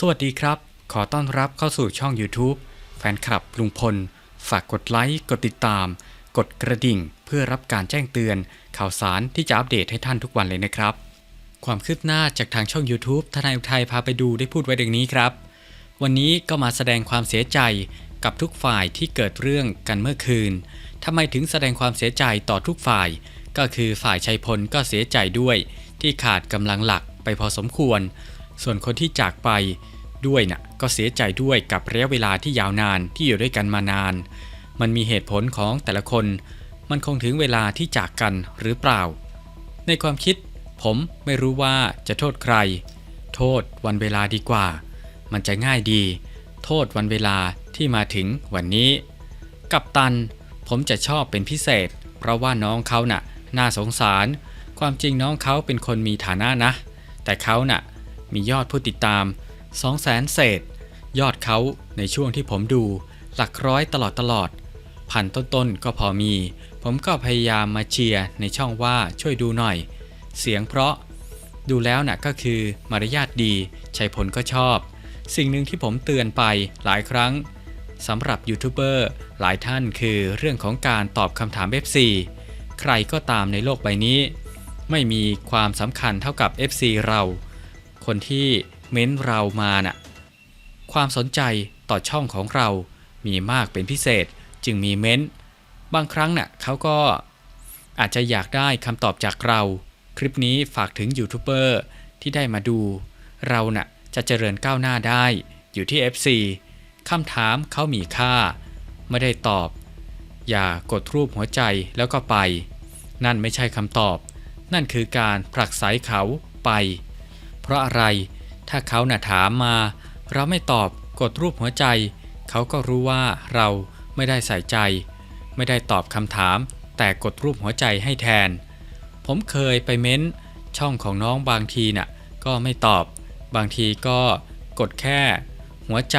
สวัสดีครับ ขอต้อนรับเข้าสู่ช่อง YouTube แฟนคลับลุงพล ฝากกดไลค์ กดติดตาม กดกระดิ่ง เพื่อรับการแจ้งเตือน ข่าวสารที่จะอัปเดตให้ท่านทุกวันเลยนะครับ ความคืบหน้าจากทางช่อง YouTube ทนายอุทัยพาไปดูได้พูดไว้ดังนี้ครับ วันนี้ก็มาแสดงความเสียใจกับทุกฝ่ายที่เกิดเรื่องกันเมื่อคืนทำไมถึงแสดงความเสียใจต่อทุกฝ่าย ก็คือฝ่ายชัยพลก็เสียใจด้วย ที่ขาดกำลังหลักไปพอสมควร ส่วนคนที่จากไปด้วยนะ่ะก็เสียใจด้วยกับระยะเวลาที่ยาวนานที่อยู่ด้วยกันมานาน มันมีเหตุผลของแต่ละคน มันคงถึงเวลาที่จากกันหรือเปล่า ในความคิด ผมไม่รู้ว่าจะโทษใคร โทษวันเวลาดีกว่า มันจะง่ายดี โทษวันเวลาที่มาถึงวันนี้ กับตัน ผมจะชอบเป็นพิเศษ เพราะว่าน้องเขาน่ะ น่าสงสาร ความจริงน้องเขาเป็นคนมีฐานะนะ แต่เขาน่ะ มียอดผู้ติดตาม 2 0 0แสนเศษ ยอดเขาในช่วงที่ผมดู หลักร้อยตลอดตลอด พันต้นๆก็พอมี ผมก็พยายามมาเชียร์ในช่องว่าช่วยดูหน่อย เสียงเพราะ ดูแล้วน่ะก็คือมารยาทดีชัยพลก็ชอบ สิ่งหนึ่งที่ผมเตือนไปหลายครั้งสำหรับยูทูบเบอร์หลายท่านคือเรื่องของการตอบคำถาม FC ใครก็ตามในโลกใบนี้ ไม่มีความสำคัญเท่ากับ FC เรา คนที่เม้นเรามาน่ะความสนใจต่อช่องของเรามีมากเป็นพิเศษจึงมีเม้น บางครั้งน่ะเขาก็อาจจะอยากได้คำตอบจากเรา คลิปนี้ฝากถึงยูทูบเบอร์ที่ได้มาดู เราน่ะจะเจริญก้าวหน้าได้อยู่ที่ FC คำถามเขามีค่า ไม่ได้ตอบ อย่ากดรูปหัวใจแล้วก็ไป นั่นไม่ใช่คำตอบ นั่นคือการผลักไสเขาไป เพราะอะไร ถ้าเขาน่ะถามมา เราไม่ตอบกดรูปหัวใจ เขาก็รู้ว่าเราไม่ได้ใส่ใจ ไม่ได้ตอบคำถาม แต่กดรูปหัวใจให้แทน ผมเคยไปเม้น ช่องของน้องบางทีน่ะ ก็ไม่ตอบ บางทีก็กดแค่ หัวใจ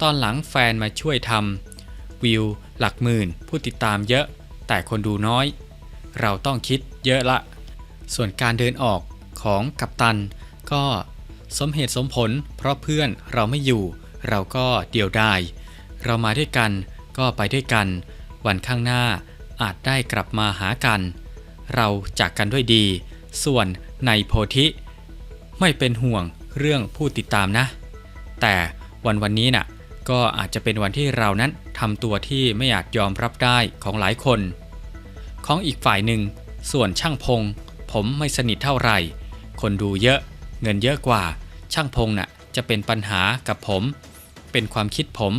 ตอนหลังแฟนมาช่วยทำวิว หลักหมื่นผู้ติดตามเยอะ แต่คนดูน้อย เราต้องคิดเยอะละ ส่วนการเดินออกของกัปตัน ก็สมเหตุสมผล เพราะเพื่อนเราไม่อยู่ เราก็เดี่ยวได้เรามาด้วยกันก็ไปด้วยกัน วันข้างหน้าอาจได้กลับมาหากัน เราจากกันด้วยดี ส่วนในโพธิ ไม่เป็นห่วงเรื่องผู้ติดตามนะ แต่วันวันนี้น่ะก็อาจจะเป็นวันที่เรานั้นทำตัวที่ไม่อาจยอมรับได้ของหลายคน ของอีกฝ่ายหนึ่ง ส่วนช่างพง ผมไม่สนิทเท่าไหร่ คนดูเยอะ เงินเยอะกว่า ช่างพงน่ะจะเป็นปัญหากับผม เป็นความคิดผม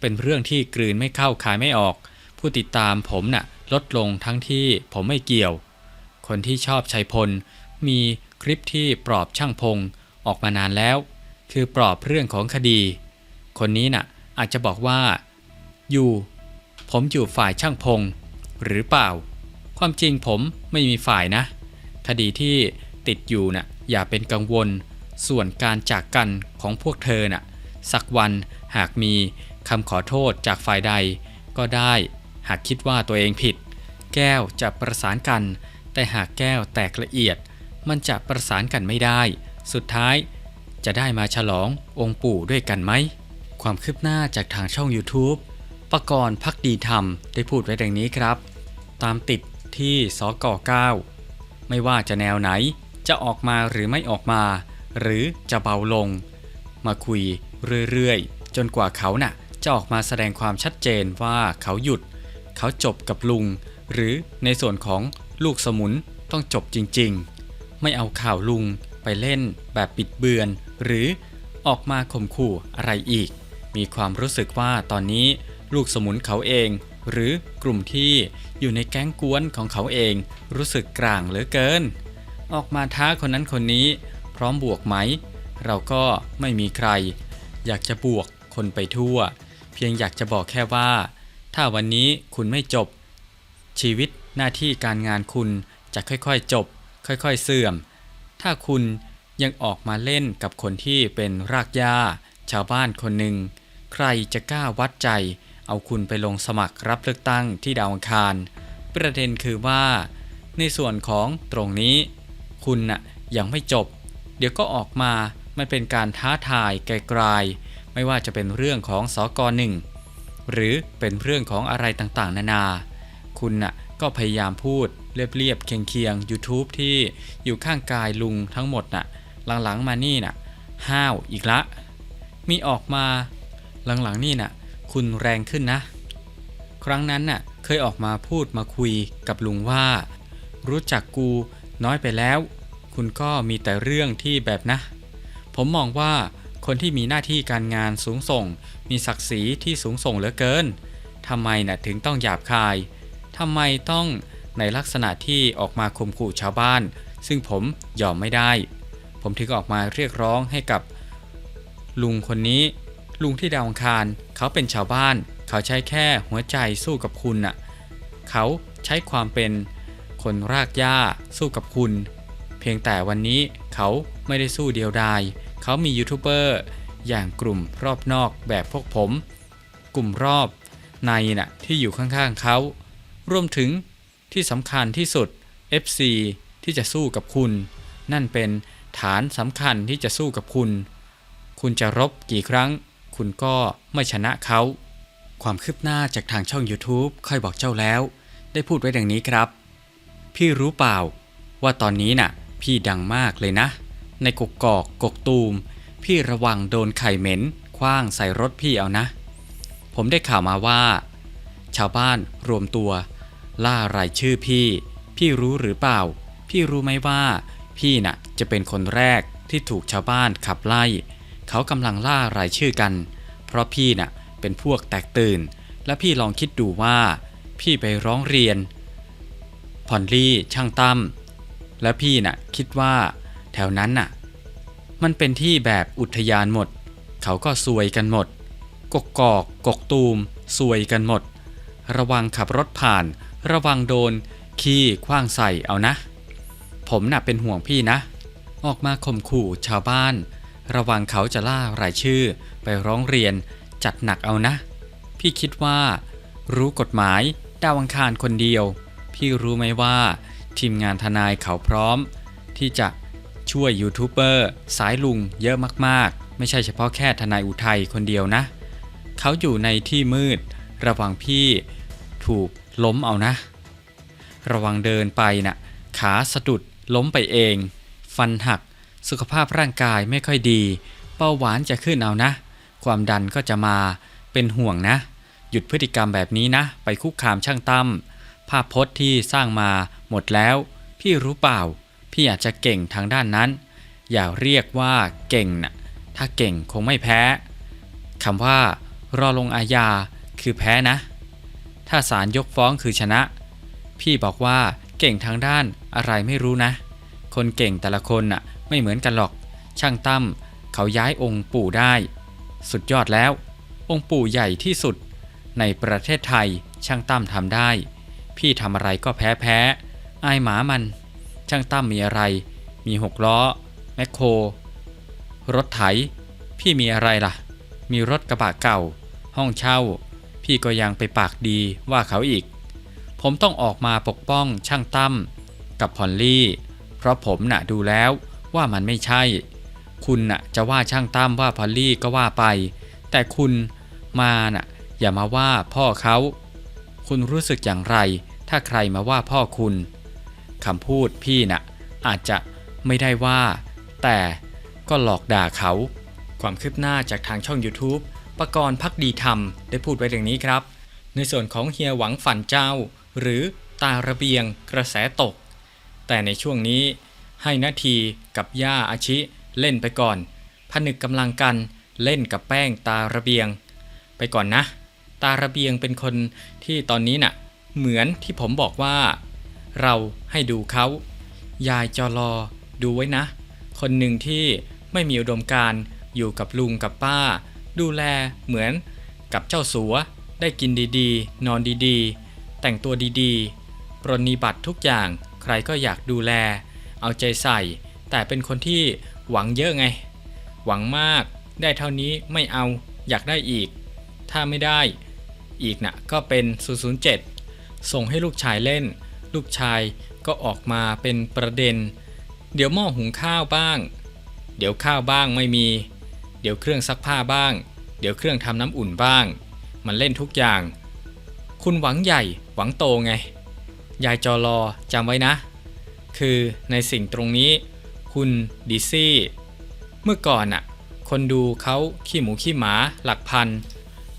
เป็นเรื่องที่กลืนไม่เข้าคายไม่ออก ผู้ติดตามผมน่ะลดลงทั้งที่ผมไม่เกี่ยว คนที่ชอบชัยพล มีคลิปที่ปลอบช่างพงออกมานานแล้ว คือปลอบเรื่องของคดี คนนี้น่ะอาจจะบอกว่า อยู่ ผมอยู่ฝ่ายช่างพง หรือเปล่า ความจริงผมไม่มีฝ่ายนะ คดีที่ ติดอยู่น่ะอย่าเป็นกังวล ส่วนการจากกันของพวกเธอน่ะสักวันหากมีคำขอโทษจากฝ่ายใด ก็ได้หากคิดว่าตัวเองผิด แก้วจะประสานกัน แต่หากแก้วแตกละเอียด มันจะประสานกันไม่ได้ สุดท้าย จะได้มาฉลององค์ปู่ด้วยกันไหมความคืบหน้าจากทางช่อง YouTube ปกรณ์พักดีธรรมได้พูดไว้ดังนี้ครับ ตามติดที่สก9ไม่ว่าจะแนวไหน จะออกมาหรือไม่ออกมา หรือจะเบาลง มาคุยเรื่อยๆ จนกว่าเขาน่ะจะออกมาแสดงความชัดเจนว่าเขาหยุด เขาจบกับลุง หรือในส่วนของลูกสมุนต้องจบจริงๆ ไม่เอาข่าวลุงไปเล่นแบบปิดเบือน หรือออกมาข่มขู่อะไรอีก มีความรู้สึกว่าตอนนี้ลูกสมุนเขาเอง หรือกลุ่มที่อยู่ในแก๊งกวนของเขาเอง รู้สึกกลางเหลือเกิน ออกมาท้าคนนั้นคนนี้ พร้อมบวกไหม เราก็ไม่มีใคร อยากจะบวกคนไปทั่ว เพียงอยากจะบอกแค่ว่า ถ้าวันนี้คุณไม่จบ ชีวิตหน้าที่การงานคุณจะค่อยๆจบ ค่อยๆเสื่อม ถ้าคุณยังออกมาเล่นกับคนที่เป็นรากหญ้า ชาวบ้านคนหนึ่ง ใครจะกล้าวัดใจ เอาคุณไปลงสมัครรับเลือกตั้งที่ดาวอังคาร ประเด็นคือว่า ในส่วนของตรงนี้ คุณน่ะยังไม่จบ เดี๋ยวก็ออกมามันเป็นการท้าทายไกลๆไม่ว่าจะเป็นเรื่องของสกหนึ่งหรือเป็นเรื่องของอะไรต่างๆ นานา คุณน่ะก็พยายามพูดเรียบๆเคียงๆ YouTube ที่อยู่ข้างกายลุงทั้งหมดน่ะหลังๆมานี่น่ะห้าวอีกละ มีออกมา หลังๆนี่น่ะคุณแรงขึ้นนะ ครั้งนั้นน่ะเคยออกมาพูดมาคุยกับลุงว่า รู้จักกู น้อยไปแล้ว คุณก็มีแต่เรื่องที่แบบนะ ผมมองว่าคนที่มีหน้าที่การงานสูงส่ง มีศักดิ์ศรีที่สูงส่งเหลือเกินทำไมน่ะถึงต้องหยาบคายทำไมต้องในลักษณะที่ออกมาข่มขู่ชาวบ้าน ซึ่งผมยอมไม่ได้ ผมถึงออกมาเรียกร้องให้กับ ลุงคนนี้ ลุงที่ดาวอังคาร เขาเป็นชาวบ้าน เขาใช้แค่หัวใจสู้กับคุณน่ะ เขาใช้ความเป็น คนรากหญ้า สู้กับคุณ เพียงแต่วันนี้เขาไม่ได้สู้เดียวดาย เขามียูทูบเบอร์อย่างกลุ่มรอบนอกแบบพวกผม กลุ่มรอบในน่ะที่อยู่ข้างๆเขารวมถึงที่สำคัญที่สุด FC ที่จะสู้กับคุณ นั่นเป็นฐานสำคัญที่จะสู้กับคุณ คุณจะรบกี่ครั้ง คุณก็ไม่ชนะเขา ความคืบหน้าจากทางช่อง YouTube ค่อยบอกเจ้าแล้ว ได้พูดไว้ดังนี้ครับ พี่รู้เปล่า ว่าตอนนี้น่ะ พี่ดังมากเลยนะ ในกกกอกกกตูม พี่ระวังโดนไข่เหม็นคว้างใส่รถพี่เอานะ ผมได้ข่าวมาว่า ชาวบ้านรวมตัว ล่ารายชื่อพี่ พี่รู้หรือเปล่า พี่รู้ไหมว่า พี่น่ะจะเป็นคนแรกที่ถูกชาวบ้านขับไล่ เขากำลังล่ารายชื่อกัน เพราะพี่น่ะเป็นพวกแตกตื่น และพี่ลองคิดดูว่า พี่ไปร้องเรียน พอลลี่ช่างตั้มและพี่น่ะคิดว่าแถวนั้นน่ะ มันเป็นที่แบบอุทยานหมด เขาก็ซวยกันหมดกกกอกกกตูมซวยกันหมด ระวังขับรถผ่าน ระวังโดน ขี้คว้างใส่เอานะ ผมน่ะเป็นห่วงพี่นะ ออกมาข่มขู่ชาวบ้าน ระวังเขาจะล่ารายชื่อไปร้องเรียนจัดหนักเอานะ พี่คิดว่า รู้กฎหมายดาวอังคารคนเดียว พี่รู้ไหมว่า ทีมงานทนายเขาพร้อม ที่จะช่วยยูทูบเบอร์สายลุงเยอะมากๆ ไม่ใช่เฉพาะแค่ทนายอุทัยคนเดียวนะ เขาอยู่ในที่มืด ระวังพี่ถูกล้มเอานะ ระวังเดินไปนะ่ะ ขาสะดุดล้มไปเอง ฟันหัก สุขภาพร่างกายไม่ค่อยดีเบาหวานจะขึ้นเอานะ ความดันก็จะมาเป็นห่วงนะ หยุดพฤติกรรมแบบนี้นะ ไปคุกคามช่างตั้ม ภาพพจน์ที่สร้างมาหมดแล้ว พี่รู้เปล่า พี่อาจจะเก่งทางด้านนั้น อย่าเรียกว่าเก่งนะถ้าเก่งคงไม่แพ้คำว่า รอลงอาญาคือแพ้นะ ถ้าศาลยกฟ้องคือชนะ พี่บอกว่าเก่งทางด้านอะไรไม่รู้นะ คนเก่งแต่ละคนน่ะไม่เหมือนกันหรอก ช่างตั้มเขาย้ายองค์ปู่ได้ สุดยอดแล้ว องค์ปู่ใหญ่ที่สุด ในประเทศไทยช่างตั้มทำได้ พี่ทำอะไรก็แพ้แพ้อายหมามัน ช่างตั้มมีอะไร มีหกล้อ แมคโคร รถไถ พี่มีอะไรล่ะ มีรถกระบะเก่า ห้องเช่า พี่ก็ยังไปปากดีว่าเขาอีก ผมต้องออกมาปกป้องช่างตั้มกับพอลลี่ เพราะผมน่ะดูแล้วว่ามันไม่ใช่ คุณน่ะจะว่าช่างตั้มว่าพอลลี่ก็ว่าไป แต่คุณมาน่ะอย่ามาว่าพ่อเขา คุณรู้สึกอย่างไร ถ้าใครมาว่าพ่อคุณคำพูดพี่น่ะ อาจจะไม่ได้ว่า แต่ก็หลอกด่าเขา ความคืบหน้าจากทางช่อง YouTube ปรกรณ์พักดีธรรม ได้พูดไว้อย่างนี้ครับ ในส่วนของเฮียหวังฝันเจ้า หรือตาระเบียงกระแสตก แต่ในช่วงนี้ให้นาทีกับย่าอาชิเล่นไปก่อน ผนึกกำลังกันเล่นกับแป้งตาระเบียง ไปก่อนนะาระเบียงเป็นคนที่ตอนนี้น่ะ เหมือนที่ผมบอกว่า เราให้ดูเขา ยายจอรอดูไว้นะ คนหนึ่งที่ไม่มีอุดมการ์อยู่กับลุงกับป้า ดูแลเหมือนกับเจ้าสัว ได้กินดีๆ นอนดีๆ แต่งตัวดีๆ ปรนนิบัติทุกอย่างใครก็อยากดูแล เอาใจใส่ แต่เป็นคนที่หวังเยอะไง หวังมากได้เท่านี้ไม่เอาอยากได้อีก ถ้าไม่ได้ อีกนะ่ะก็เป็น 007 ส่งให้ลูกชายเล่น ลูกชายก็ออกมาเป็นประเด็น เดี๋ยวหม้อหุงข้าวบ้าง เดี๋ยวข้าวบ้างไม่มี เดี๋ยวเครื่องซักผ้าบ้าง เดี๋ยวเครื่องทำน้ำอุ่นบ้าง มันเล่นทุกอย่าง คุณหวังใหญ่หวังโตไง ยายจอรอจำไว้นะ คือในสิ่งตรงนี้ คุณดิซี่ เมื่อก่อนน่ะคนดูเขาขี้หมูขี้หมาหลักพัน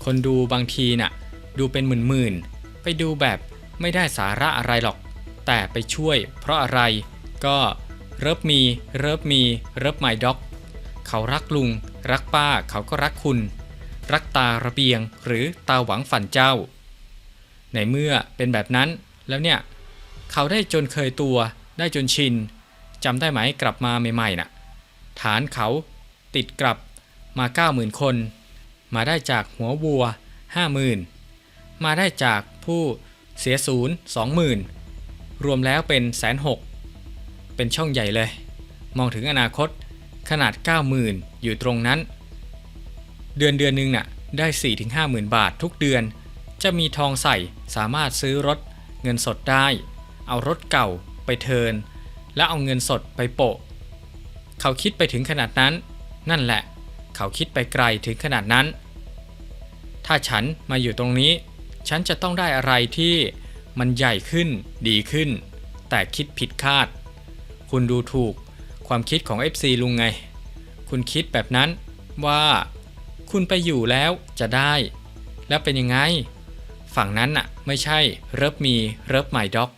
คนดูบางทีน่ะ ดูเป็นหมื่นๆ ไปดูแบบไม่ได้สาระอะไรหรอก แต่ไปช่วยเพราะอะไรก็เริบมีเริบมีเริบไมด็อกเขารักลุง รักป้าเขาก็รักคุณ รักตาระเบียงหรือตาหวังฝันเจ้า ในเมื่อเป็นแบบนั้นแล้วเนี่ย เขาได้จนเคยตัวได้จนชินจำได้ไหมกลับมาใหม่ๆน่ะ ฐานเขาติดกลับมา 90,000 คน มาได้จากหัววัว 50,000 มาได้จากผู้เสียศูนย์20,000รวมแล้วเป็นแสนหกเป็นช่องใหญ่เลย มองถึงอนาคตขนาด 90,000 อยู่ตรงนั้น เดือนเดือนหนึ่งน่ะได้ 4-50,000 บาททุกเดือน จะมีทองใส่สามารถซื้อรถเงินสดได้ เอารถเก่าไปเทิน แล้วเอาเงินสดไปโปะ เขาคิดไปถึงขนาดนั้น นั่นแหละ เขาคิดไปไกลถึงขนาดนั้น ถ้าฉันมาอยู่ตรงนี้ ฉันจะต้องได้อะไรที่มันใหญ่ขึ้นดีขึ้น แต่คิดผิดคาด คุณดูถูกความคิดของ FC ลุงไง คุณคิดแบบนั้นว่าคุณไปอยู่แล้วจะได้ แล้วเป็นยังไง ฝั่งนั้นน่ะไม่ใช่เริบมีเริบใหม่ด็อก